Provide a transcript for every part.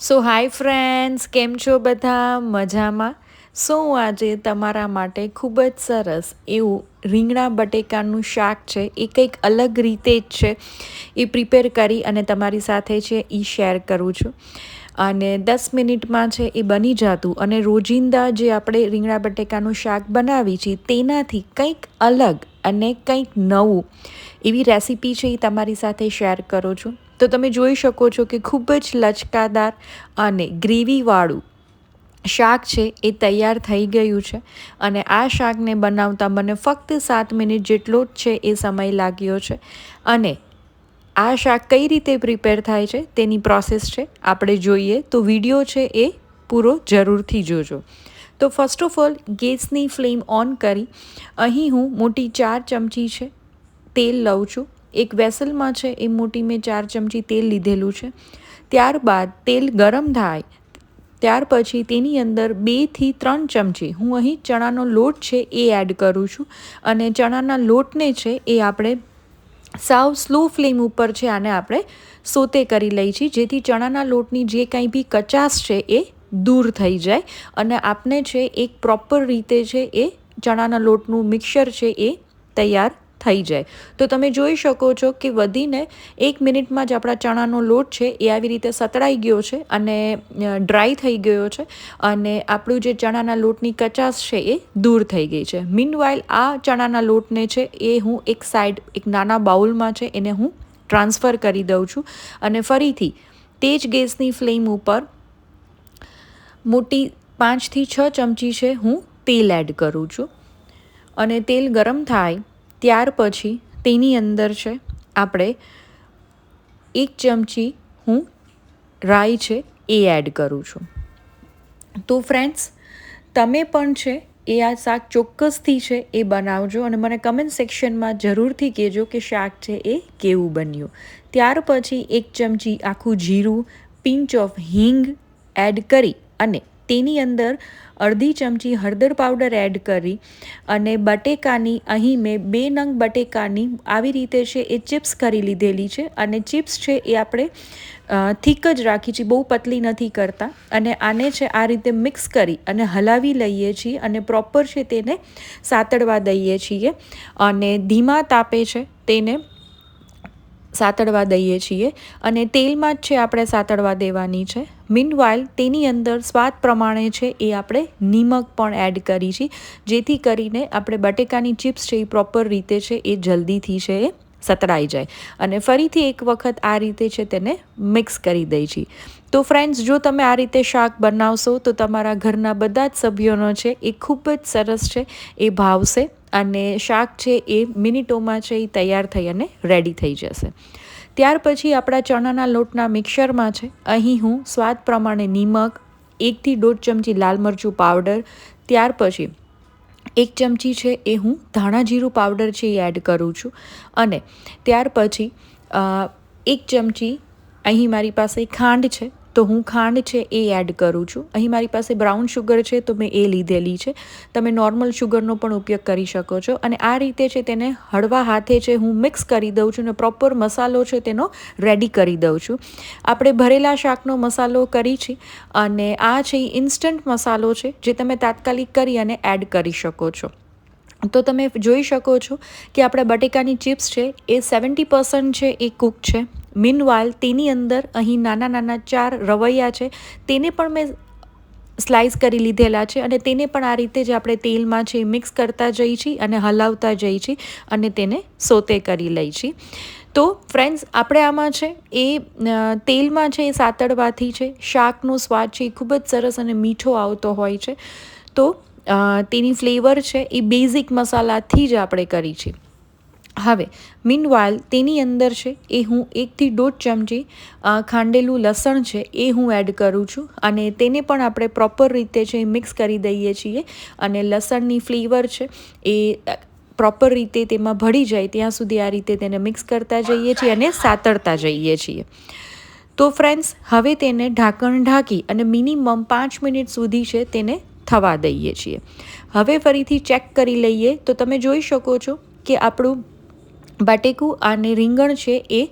સો hi friends, કેમ છો બધા? મજામાં? સો હું આજે તમારા માટે ખૂબ જ સરસ એવું રીંગણા બટેકાનું શાક છે. એ કંઈક અલગ રીતે જ છે. એ પ્રિપેર કરી અને તમારી સાથે છે એ શેર કરું છું. અને દસ મિનિટમાં છે એ બની જતું અને રોજિંદા જે આપણે રીંગણા બટેકાનું શાક બનાવી છીએ તેનાથી કંઈક અલગ અને કંઈક નવું એવી રેસીપી છે એ તમારી સાથે શેર કરું છું. તો તમે જોઈ શકો છો કે ખૂબ જ લચકાદાર અને ગ્રેવીવાળું શાક છે એ તૈયાર થઈ ગયું છે. અને આ શાકને બનાવતા મને ફક્ત સાત મિનિટ જેટલો જ છે એ સમય લાગ્યો છે. અને આ શાક કઈ રીતે પ્રિપેર થાય છે તેની પ્રોસેસ છે આપણે જોઈએ તો વીડિયો છે એ પૂરો જરૂરથી જોજો. તો ફર્સ્ટ ઓફ ઓલ ગેસની ફ્લેમ ઓન કરી. અહીં હું મોટી ચાર ચમચી છે તેલ લઉં છું. એક વેસલમાં છે, એ મોટી મેં ચાર ચમચી તેલ લીધેલું છે. ત્યારબાદ તેલ ગરમ થાય, ત્યાર પછી તેની અંદર બેથી ત્રણ ચમચી, હું અહીં ચણાનો લોટ છે એ એડ કરું છું. અને ચણાના લોટને છે એ આપણે સાવ સ્લો ફ્લેમ ઉપર છે આને આપણે સોતે કરી લઈ છીએ, જેથી ચણાના લોટની જે કાંઈ બી કચાશ છે એ દૂર થઈ જાય. અને આપને છે એક પ્રોપર રીતે છે એ ચણાના લોટનું મિક્સર છે એ તૈયાર થઈ જાય. તો તમે જોઈ શકો છો કે વધીને એક મિનિટમાં જ આપણા ચણાનો લોટ છે એ આવી રીતે સતળાઈ ગયો છે અને ડ્રાય થઈ ગયો છે અને આપણું જે ચણાના લોટની કચાશ છે એ દૂર થઈ ગઈ છે. મીનવાઇલ આ ચણાના લોટને છે એ હું એક સાઈડ એક નાના બાઉલમાં છે એને હું ટ્રાન્સફર કરી દઉં છું અને ફરીથી તે જ ગેસની ફ્લેમ ઉપર મોટી પાંચથી છ ચમચી છે હું તેલ એડ કરું છું. અને તેલ ગરમ થાય ત્યાર પછી તેની અંદર છે, આપણે એક ચમચી હું રાઈ છે એ એડ કરું છું. તો ફ્રેન્ડ્સ તમે પણ છે એ આ શાક ચોક્કસથી છે એ બનાવજો અને મને કમેન્ટ સેક્શનમાં જરૂરથી કહેજો કે શાક છે એ કેવું બન્યું. ત્યાર પછી એક ચમચી આખું જીરું પિંચ ઓફ હિંગ એડ કરી અને તેની અંદર અડધી ચમચી હળદર પાવડર એડ કરી અને બટેકાની, અહીં મેં બે નંગ બટેકાની આવી રીતે છે એ ચિપ્સ કરી લીધેલી છે અને ચિપ્સ છે એ આપણે થીક જ રાખી છે બહુ પતલી નથી કરતા અને આને છે આ રીતે મિક્સ કરી અને હલાવી લઈએ છીએ અને પ્રોપર છે તેને સાતડવા દઈએ છીએ અને ધીમા તાપે છે તેને સાતડવા દઈએ છીએ અને તેલમાં જ છે આપણે સાતડવા દેવાની છે. મીનવાઇલ તેની અંદર સ્વાદ પ્રમાણે છે એ આપણે નિમક પણ એડ કરી છે. જેથી કરીને આપણે બટેકાની ચિપ્સ છે એ પ્રોપર રીતે છે એ જલ્દીથી છે એ સતરાઈ જાય. અને ફરીથી એક વખત આ રીતે છે તેને મિક્સ કરી દઈ છીએ તો ફ્રેન્ડ્સ જો તમે આ રીતે શાક બનાવશો, તો તમારા ઘરના બધા જ સભ્યોનો છે એ ખૂબ જ સરસ છે, એ ભાવશે અને શાક છે એ મિનિટોમાં છે એ તૈયાર થઈ અને રેડી થઈ જશે. ત્યાર પછી આપણા ચણાના લોટના મિક્સરમાં છે. અહીં હું સ્વાદ પ્રમાણે નિમક, એકથી દોઢ ચમચી લાલ મરચું પાવડર, ત્યાર પછી એક ચમચી છે એ હું ધાણા જીરું પાવડર છે એ એડ કરું છું. અને ત્યાર પછી એક ચમચી અહીં મારી પાસે ખાંડ છે. તો હું ખાંડ છે એ એડ કરું છું. અહીં મારી પાસે બ્રાઉન શુગર છે તો મેં એ લીધેલી છે. તમે નોર્મલ શુગરનો પણ ઉપયોગ કરી શકો છો. અને આ રીતે છે તેને હળવા હાથે છે હું મિક્સ કરી દઉં છું અને પ્રોપર મસાલો છે તેનો રેડી કરી દઉં છું. આપણે ભરેલા શાકનો મસાલો કરી છે અને આ છે એ ઇન્સ્ટન્ટ મસાલો છે જે તમે તાત્કાલિક કરી અને એડ કરી શકો છો. તો તમે જોઈ શકો છો કે આપણા બટેકાની ચિપ્સ છે એ સેવન્ટી પર્સન્ટ છે એ કૂક છે. મીનવાલ તેની અંદર અહીં નાના નાના ચાર રવૈયા છે. તેને પણ મેં સ્લાઇસ કરી લીધેલા છે અને તેને પણ આ રીતે જ આપણે તેલમાં છે મિક્સ કરતા જઈ છીએ અને હલાવતા જઈ છીએ અને તેને સોતે કરી લઈ છીએ તો ફ્રેન્ડ્સ, આપણે આમાં છે એ તેલમાં છે એ સાતડવાથી છે, શાકનો સ્વાદ છે એ ખૂબ જ સરસ અને મીઠો આવતો હોય છે. તો તેની ફ્લેવર છે એ બેઝિક મસાલાથી જ આપણે કરી છે. હવે મીનવાઇલ તેની અંદર છે, એ હું એકથી દોઢ ચમચી ખાંડેલું લસણ છે, એ હું એડ કરું છું. અને તેને પણ આપણે પ્રોપર રીતે છે મિક્સ કરી દઈએ છીએ. અને લસણની ફ્લેવર છે, એ પ્રોપર રીતે તેમાં ભળી જાય, ત્યાં સુધી આ રીતે તેને મિક્સ કરતા જઈએ છીએ અને સાતરતા જઈએ છીએ. તો ફ્રેન્ડ્સ હવે તેને ઢાંકણ ઢાંકી અને મિનિમમ પાંચ મિનિટ સુધી છે, તેને થવા દઈએ છીએ. હવે ફરીથી ચેક કરી લઈએ. તો તમે જોઈ શકો છો કે આપણું બટેકું અને રીંગણ છે એ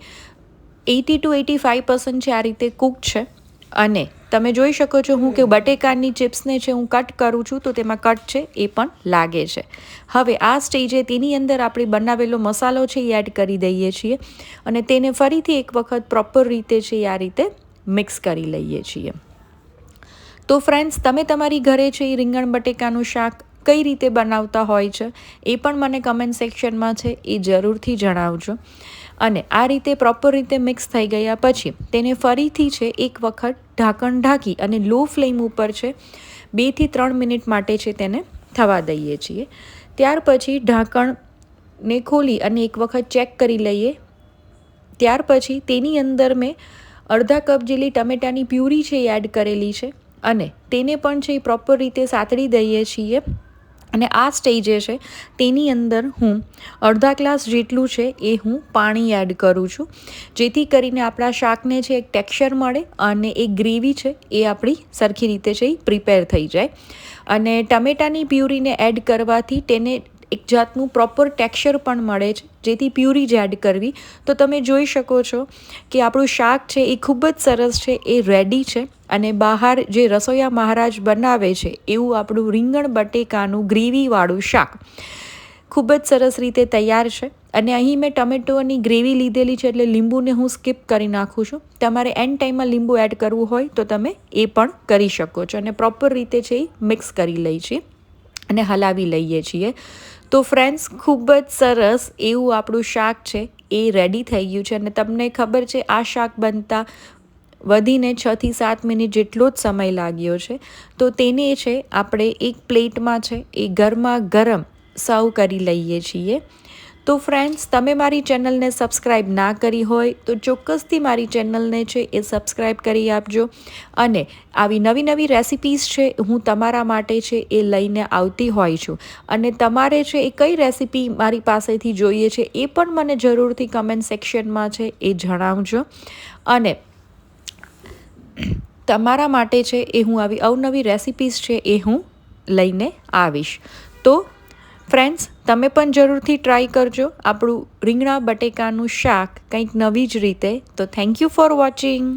eighty two eighty five percent છે આ રીતે કૂક છે. અને તમે જોઈ શકો છો હું કે બટેકાની ચિપ્સને છે હું કટ કરું છું તો તેમાં કટ છે એ પણ લાગે છે. હવે આ સ્ટેજે તેની અંદર આપણે બનાવેલો મસાલો છે એ એડ કરી દઈએ છીએ અને તેને ફરીથી એક વખત પ્રોપર રીતે છે આ રીતે મિક્સ કરી લઈએ છીએ. તો ફ્રેન્ડ્સ, તમે તમારી ઘરે છે એ રીંગણ બટેકાનું શાક કઈ રીતે બનાવતા હોય છે એ પણ મને કમેન્ટ સેક્શનમાં છે, એ જરૂરથી જણાવજો. અને આ રીતે પ્રોપર રીતે મિક્સ થઈ ગયા પછી તેને ફરીથી છે, એક વખત ઢાંકણ ઢાંકી અને લો ફ્લેમ ઉપર છે બેથી ત્રણ મિનિટ માટે છે તેને થવા દઈએ છીએ. ત્યાર પછી ઢાંકણને ખોલી અને એક વખત ચેક કરી લઈએ. ત્યાર પછી તેની અંદર મેં અડધા કપ જેટલી ટમેટાની પ્યુરી છે એ એડ કરેલી છે અને તેને પણ છે એ પ્રોપર રીતે સાતળી દઈએ છીએ. અને આ સ્ટેજે છે, તેની અંદર હું અડધા ગ્લાસ જેટલું છે એ હું પાણી એડ કરું છું. જેથી કરીને આપણા શાકને છે એક ટેક્સચર મળે અને એ ગ્રેવી છે એ આપણી સરખી રીતે છે એ પ્રિપેર થઈ જાય. અને ટમેટાની પ્યુરીને એડ કરવાથી તેને એક જાતનું પ્રોપર ટેક્સચર પણ મળે છે, જેથી પ્યુરી જ એડ કરવી. તો તમે જોઈ શકો છો કે આપણું શાક છે એ ખૂબ જ સરસ છે, એ રેડી છે અને બહાર જે રસોઈયા મહારાજ બનાવે છે એવું આપણું રીંગણ બટેકાનું ગ્રેવીવાળું શાક ખૂબ જ સરસ રીતે તૈયાર છે. અને અહીં મેં ટમેટોની ગ્રેવી લીધેલી છે એટલે લીંબુને હું સ્કીપ કરી નાખું છું. તમારે એન્ડ ટાઈમમાં લીંબુ એડ કરવું હોય તો તમે એ પણ કરી શકો છો અને પ્રોપર રીતે છે એ મિક્સ કરી લઈ છીએ અને હલાવી લઈએ છીએ. તો ફ્રેન્ડ્સ ખૂબ જ સરસ એવું આપણું શાક છે, એ રેડી થઈ ગયું છે અને તમને ખબર છે, આ શાક બનતા વધીને છથી સાત મિનિટ જેટલો જ સમય લાગ્યો છે. તો તેને છે, આપણે એક પ્લેટમાં છે, એ ગરમા ગરમ સર્વ કરી લઈએ છીએ. તો ફ્રેન્ડ્સ તમે મારી ચેનલને સબસ્ક્રાઈબ ના કરી હોય, તો ચોક્કસથી મારી ચેનલને છે એ સબસ્ક્રાઈબ કરી આપજો. અને આવી નવી નવી રેસિપીઝ છે, હું તમારા માટે છે એ લઈને આવતી હોય છું. અને તમારે છે એ કઈ રેસિપી મારી પાસેથી જોઈએ છે એ પણ મને જરૂરથી કમેન્ટ સેક્શનમાં છે એ જણાવજો. અને તમારા માટે છે એ હું આવી અવનવી રેસિપીઝ છે એ હું લઈને આવીશ. તો ફ્રેન્ડ્સ તમે પણ જરૂરથી ટ્રાય કરજો. આપણું રીંગણા બટેકાનું શાક કંઈક નવી જ રીતે. તો થેન્ક યુ ફોર વોચિંગ